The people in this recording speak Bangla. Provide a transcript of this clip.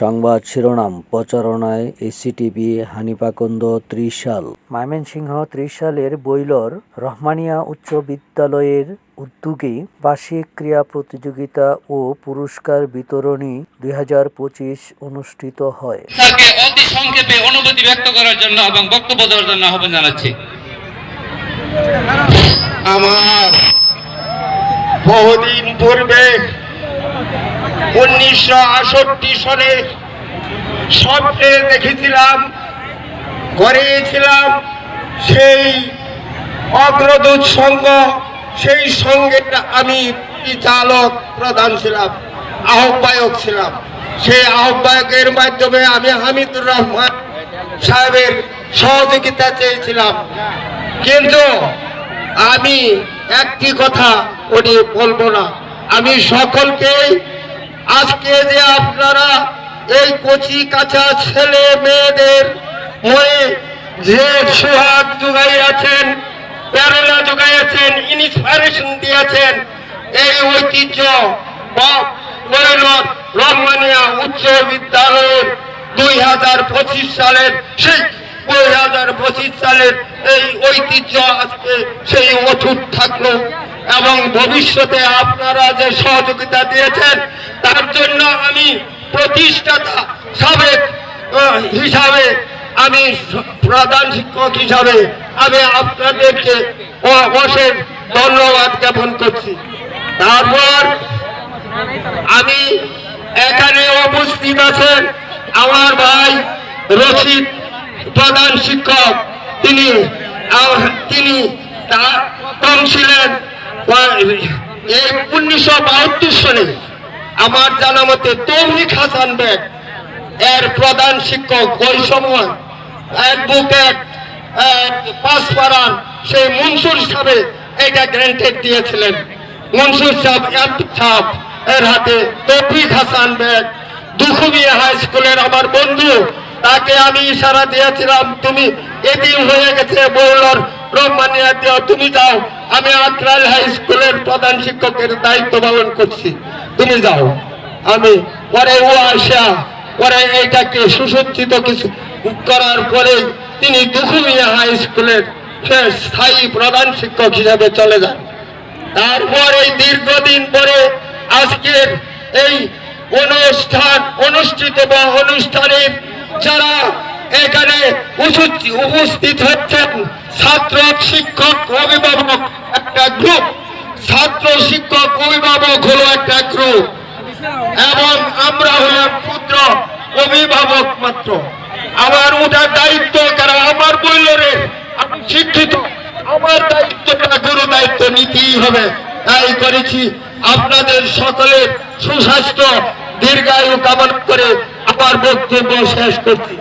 সংবাদ শিরোনাম প্রচারণায় এসিটিভি হানিপাকন্দ ত্রিশাল। ময়মনসিংহ ত্রিশালের বৈলর রহমানিয়া উচ্চ বিদ্যালয়ের উদ্যোগে বার্ষিক ক্রীড়া প্রতিযোগিতা ও পুরস্কার বিতরণী দুই হাজার পঁচিশ অনুষ্ঠিত হয়। স্যারকে অতি সংক্ষেপে অনুভূতি ব্যক্ত করার জন্য এবং বক্তব্য দেওয়ার জন্য আহ্বান জানাচ্ছি। আমার বহুদিন পূর্বে উনিশশো আষট্টি সনে স্বপ্নে দেখেছিলাম করেছিলাম সেই অগ্রদূত সংঘ সেই সঙ্গে আমি চালক প্রধান ছিলাম, আহ্বায়ক ছিলাম। সেই আহ্বায়কের মাধ্যমে আমি হামিদুর রহমান সাহেবের সহযোগিতা চেয়েছিলাম। কিন্তু আমি একটি কথা উনি বলব না, আমি সকলকেই আজকে যে আপনারা এই কচি কাঁচা ছেলে মেয়েদের মনে যে সোহাগ যোগাইয়াছেন প্রেরণা যোগাইয়াছেন ইন্সপিরেশন দিয়েছেন, এই ঐতিহ্য রহমানিয়া উচ্চ বিদ্যালয়ের দুই হাজার পঁচিশ সালের সেই দুই হাজার পঁচিশ সালের এই ঐতিহ্য আজকে সেই অটুট থাকল। এবং ভবিষ্যতে আপনারা যে সহযোগিতা দিয়েছেন, তার জন্য আমি প্রতিষ্ঠাতা সাবেক হিসাবে আমি প্রধান শিক্ষক হিসাবে আমি আপনাদেরকে অশেষ ধন্যবাদ জ্ঞাপন করছি। তারপর আমি এখানে উপস্থিত আছেন আমার ভাই রশিদ, প্রধান শিক্ষক। তিনি তিনি তা- কম ছিলেন। উনিশশো বাহাত্তর সালে আমার জানা মতে তৌফিক হাসান বেগ এর প্রধান শিক্ষক ওই সময় অ্যাডভোকেট পাসপাড়ার সেই মনসুর সাহেব এটা গ্র্যান্টেড দিয়েছিলেন। মনসুর সাহেব সাহেব এর হাতে তৌফিক হাসান বেগ দুখুমিয়া হাই স্কুলের আমার বন্ধু, তাকে আমি ইশারা দিয়েছিলাম, তুমি এদিন হয়ে গেছে বললর রহমানিয়া তুমি যাও। আমি আত্রাল হাই স্কুলের প্রধান শিক্ষকের দায়িত্ব পালন করছি। তুমি যাও। আমি পরে ও আসা, পরে এইটাকে সুসজ্জিত কিছু করার পরে তিনি দুখুমিয়া হাই স্কুলের স্থায়ী প্রধান শিক্ষক হিসাবে চলে যান। তারপর এই দীর্ঘদিন পরে আজকের এই অনুষ্ঠান, অনুষ্ঠিত বা অনুষ্ঠানের যারা এখানে উপস্থিত হচ্ছেন ছাত্র, শিক্ষক, অভিভাবক একটা গ্রুপ ছাত্র, শিক্ষক, অভিভাবক হলো একটা গ্রুপ এবং আমরা হলাম ক্ষুদ্র অভিভাবক মাত্র। আমার ওটার দায়িত্ব কারণ আমার বইলরে আমি শিক্ষিত। আমার দায়িত্বটা গুরু দায়িত্ব নিতেই হবে। তাই করেছি। আপনাদের সকলের সুস্বাস্থ্য, দীর্ঘায়ু কামনা করে আমার বক্তব্য শেষ করছি।